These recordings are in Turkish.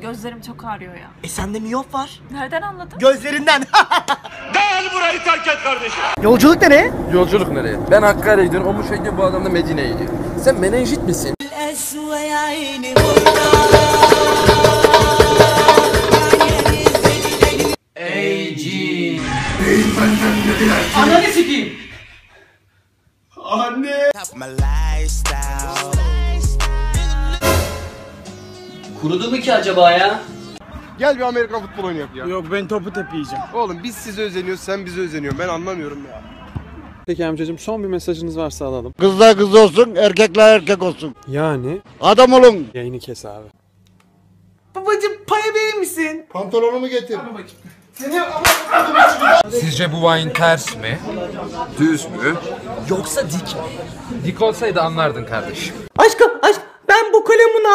Gözlerim çok ağrıyor ya. E sende miyop var. Nereden anladın? Gözlerinden. Yolculuk nereye? Yolculuk nereye? Ben Hakkari'ye gidiyorum. O Muş'a bu adam da Medine'ye gidiyor. Sen menenjit misin? Ananı sikeyim. Kurudu mu ki acaba ya? Gel bir Amerikan futbol oynayak ya. Yok ben topu tepeyeceğim. Oğlum biz size özeniyoruz, sen bize özeniyorsun. Ben anlamıyorum ya. Peki amcacığım son bir mesajınız varsa alalım. Kızlar kız olsun, erkekler erkek olsun. Yani Adam olun. yayını kes abi. Babacım paya verir misin? Pantolonumu getir. Sizce bu wine ters mi? Düz mü? Yoksa dik mi? Dik olsaydı anlardın kardeşim. Aşk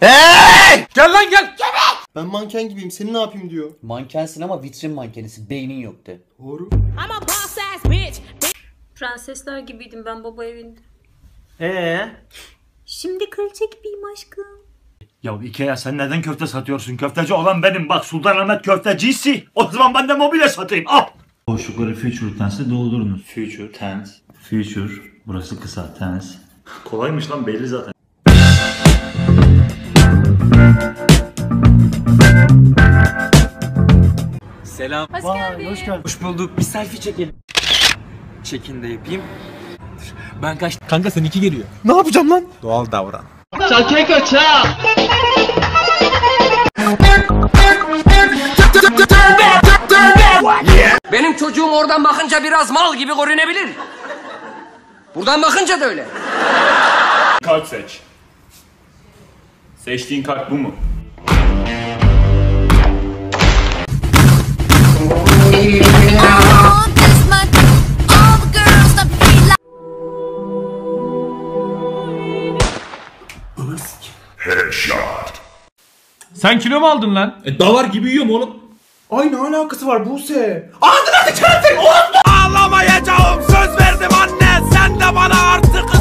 Hey! Gel lan gel. Ben manken gibiyim, seni ne yapayım diyor. Mankensin ama vitrin mankenisi. Beynin yok de. I'm a boss ass bitch. Prensesler gibiydim ben baba evinde. Ee? Şimdi kraliçe gibiyim aşkım. Ya Ikea sen neden köfte satıyorsun? Köfteci olan benim. Bak Sultanahmet köftecisi. O zaman ben de mobilya satayım. Al. Boşlukları future tense'e doldurunuz. Future tense. Future. Burası kısa tense. Kolaymış lan belli zaten. Selam. Hoş geldin. Hoş geldin. Hoş bulduk. Bir selfie çekelim. Çekin de yapayım. Ben kaç... Kanka seninki geliyor. Ne yapacağım lan? Doğal davran. Benim çocuğum oradan bakınca biraz mal gibi görünebilir. Buradan bakınca da öyle. Kart seç. Seçtiğin kart bu mu? Sen kilo mu aldın lan? E davar gibi yiyorum oğlum. Ay ne alakası var Buse? Ağlamayacağım söz verdim anne sen de bana artık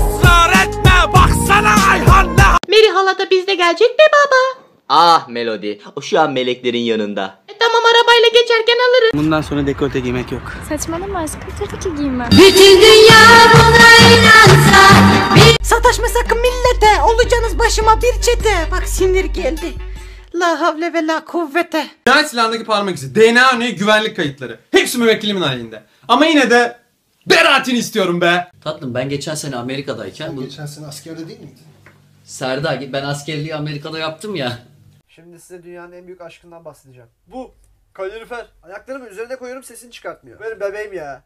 Meri hala da bizle gelecek mi baba? Ah Melody. O şu an meleklerin yanında. E tamam arabayla geçerken alırız. Bundan sonra dekolte giymek yok. Saçmalama aşkım tabii ki giymem. Sataşma sakın millete. Olacaksınız başıma bir çete. Bak sinir geldi. La havle ve la kuvvete. Cinayet silahındaki parmak izi, DNA örneği, güvenlik kayıtları. Hepsi müvekkilimin halinde. Ama yine de beraatini istiyorum be. Tatlım ben geçen sene Amerika'dayken bu Geçen sene askerde değil miydin? Serdar ben askerliği Amerika'da yaptım ya. Şimdi size dünyanın en büyük aşkından bahsedeceğim. Bu kalorifer. Ayaklarımı üzerine koyuyorum sesini çıkartmıyor. Benim bebeğim ya.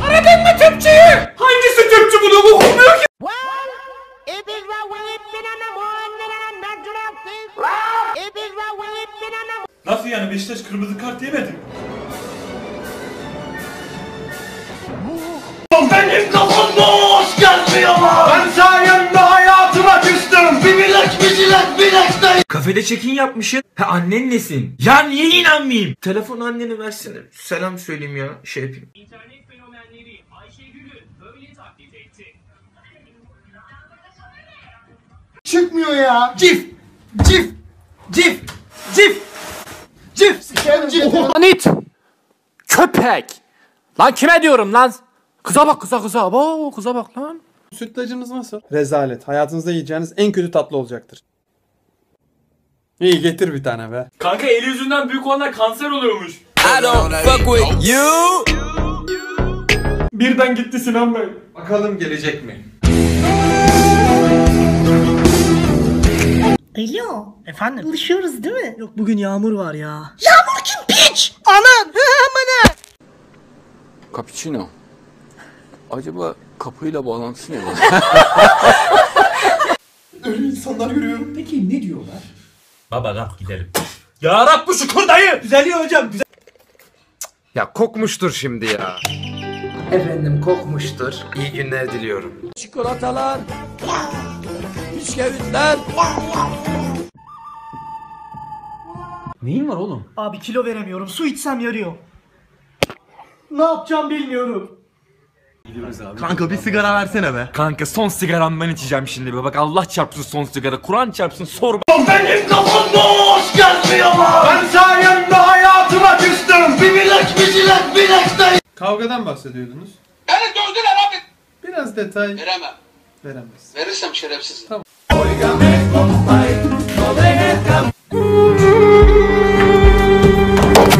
Hangisi Türkçü Kafede çekin yapmışsın. Ha annen nesin? Ya niye inanmayayım? Telefon annene versene. Selam söyleyeyim ya. Şey yapayım. Çıkmıyor ya. Cif! Cif! Cif! Cif! Cif! Anit! Köpek! Lan kime diyorum lan? Kıza bak kıza kıza. Abo kıza bak lan. Sütlacınız nasıl? Rezalet. Hayatınızda yiyeceğiniz en kötü tatlı olacaktır. İyi getir bir tane be. Kanka eli yüzünden büyük olanlar kanser oluyormuş. Birden gitti Sinan Bey. Bakalım gelecek mi? Alo. Efendim? Buluşuyoruz değil mi? Yok bugün yağmur var ya. Anan. Aman Cappuccino. Acaba kapıyla bağlantısı ne? Öyle insanlar görüyorum. Peki ne diyorlar? Baba kalk gidelim. Ya Rabbi şükür dayı. Düzeliyor hocam. Düzel Ya kokmuştur şimdi ya. Efendim kokmuştur. İyi günler diliyorum. Çikolatalar. Bisküvitler. Neyin var oğlum? Abi kilo veremiyorum. Su içsem yarıyor. Ne yapacağım bilmiyorum. Kanka bir sigara versene be. Kanka son sigaramdan içeceğim şimdi be. Bak Allah çarpsın son sigara. Kur'an çarpsın sor. Benim kafam boş gelmiyor lan. Ben sayemde hayatıma küstüm. Bir bilek bir bilek bilek dayı. Kavgadan bahsediyordunuz. Beni dövdüler abi. Biraz detay. Veremem. Veremez. Verirsem şerefsiz.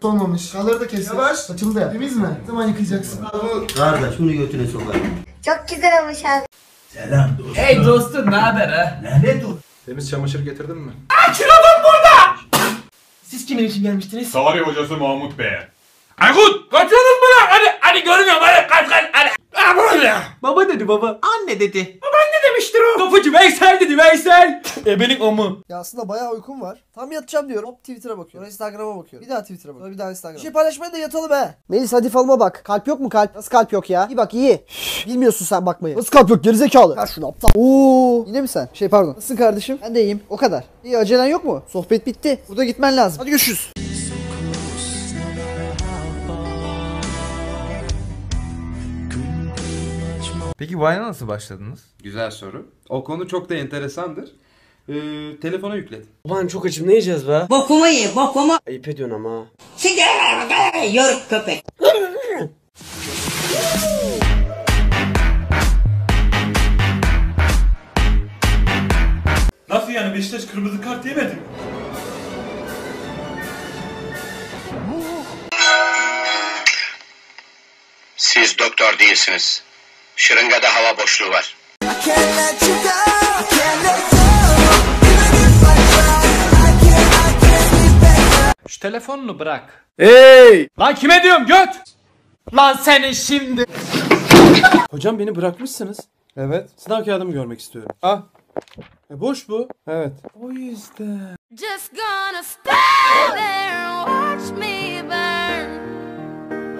Olmamış. Kalları da kesin. Yavaş. Açıldı. Temiz mi? Zaman yıkayacaksın? Kardeş bunu götüne sokar. Çok güzel olmuş abi. Hey dostum ne haber ha? Temiz çamaşır getirdin mi? Siz kimin için gelmiştiniz? Tarih hocası Mahmut Bey. Aykut kaçıyorsunuz mu lan? Hadi hadi görmüyorum hadi kaç kaç hadi. Baba dedi baba. Anne dedi. Demiştir o? Kapıcı Veysel dedi Veysel. Ebenin omu. Ya aslında bayağı uykum var. Tam yatacağım diyorum. Hop Twitter'a bakıyorum. Sonra Instagram'a bakıyorum. Bir daha Twitter'a bakıyorum. Sonra bir daha Instagram'a. Bir şey paylaşmaya da yatalım he. Melis hadi falıma bak. Kalp yok mu kalp? Nasıl kalp yok ya? İyi bak iyi. Bilmiyorsun sen bakmayı. Nasıl kalp yok gerizekalı? Ver şunu aptal. Oo. Yine mi sen? Şey pardon. Nasılsın kardeşim? Ben de iyiyim. O kadar. İyi acelen yok mu? Sohbet bitti. Burada gitmen lazım. Hadi görüşürüz. Peki bu ayna nasıl başladınız? Güzel soru. O konu çok da enteresandır. Ee, telefona yükledim. Ulan çok açım ne yiyeceğiz be? Bokumu ye bokumu. Ayıp ediyorsun ama. Yoruk köpek. Nasıl yani Beşiktaş kırmızı kart yemedi mi? Siz doktor değilsiniz. Şırıngada hava boşluğu var. Şu telefonunu bırak. Hey! Lan kime diyorum göt? Lan senin şimdi. Hocam beni bırakmışsınız. Evet. Sınav kağıdımı görmek istiyorum. Ah. E boş bu. Evet. O yüzden. Just gonna stand there and watch me burn.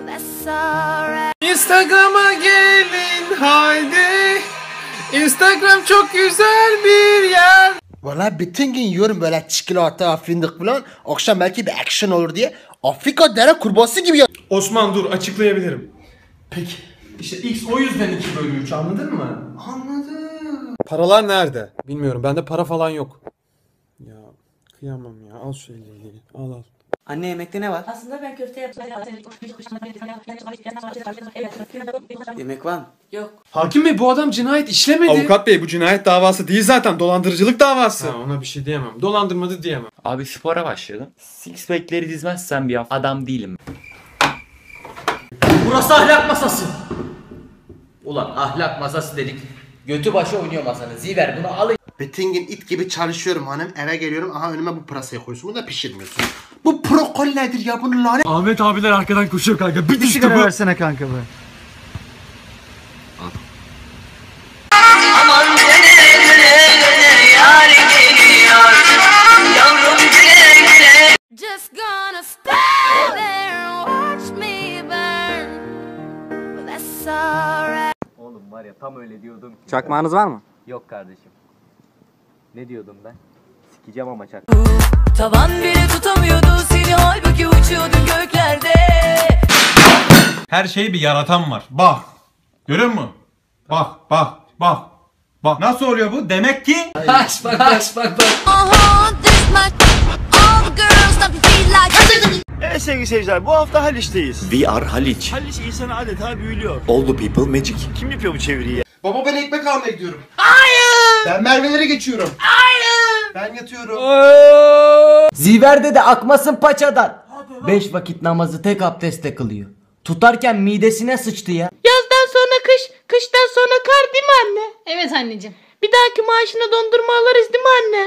That's alright. Instagram'a gelin haydi. Instagram çok güzel bir yer. Valla bütün gün yiyorum böyle çikolata, fındık falan. Akşam belki bir action olur diye. Afrika dere kurbağası gibi ya. Osman dur açıklayabilirim. Peki. İşte X o yüzden 2 bölü 3 anladın mı? Anladım. Paralar nerede? Bilmiyorum bende para falan yok. Ya kıyamam ya al şu 50'yi al al. Anne yemekte ne var? Aslında ben köfte yapsam. Yemek var mı? Yok. Hakim bey bu adam cinayet işlemedi. Avukat bey bu cinayet davası değil zaten dolandırıcılık davası. Ha, ona bir şey diyemem. Dolandırmadı diyemem. Abi spora başladım. Six pack'leri dizmezsem bir adam değilim. Burası ahlak masası. Ulan ahlak masası dedik. Götü başı oynuyor masanın. Ziver bunu alın. Bütün gün it gibi çalışıyorum hanım. Eve geliyorum. Aha önüme bu pırasayı koyuyorsun. Bunu da pişirmiyorsun. Bu prokol nedir ya? Bunun lanet. Ahmet abiler arkadan koşuyor kanka. Bir düştü bu. versene kanka be. Just gonna stand there and watch me burn. Well, that's alright. Oğlum var ya tam öyle diyordum. ki. Çakmağınız var mı? Yok kardeşim. Ne diyordum ben? Sikeceğim ama çak. Tavan bile tutamıyordu seni halbuki uçuyordun göklerde. Her şeyi bir yaratan var. Bak. Görüyor musun? Bak bak bak. Bak nasıl oluyor bu? Demek ki Bak bak bak bak. Evet sevgili seyirciler bu hafta Haliç'teyiz. We are Haliç. Haliç insanı adeta büyülüyor. All the people magic. Kim yapıyor bu çeviriyi? Baba ben ekmek almaya gidiyorum. Hayır. Ben Merve'lere geçiyorum. Hayır. Ben yatıyorum. Ziverde de akmasın paçadan. Beş vakit namazı tek abdestle kılıyor. Tutarken midesine sıçtı ya. Yazdan sonra kış, kıştan sonra kar değil mi anne? Evet anneciğim. Bir dahaki maaşına dondurma alırız değil mi anne?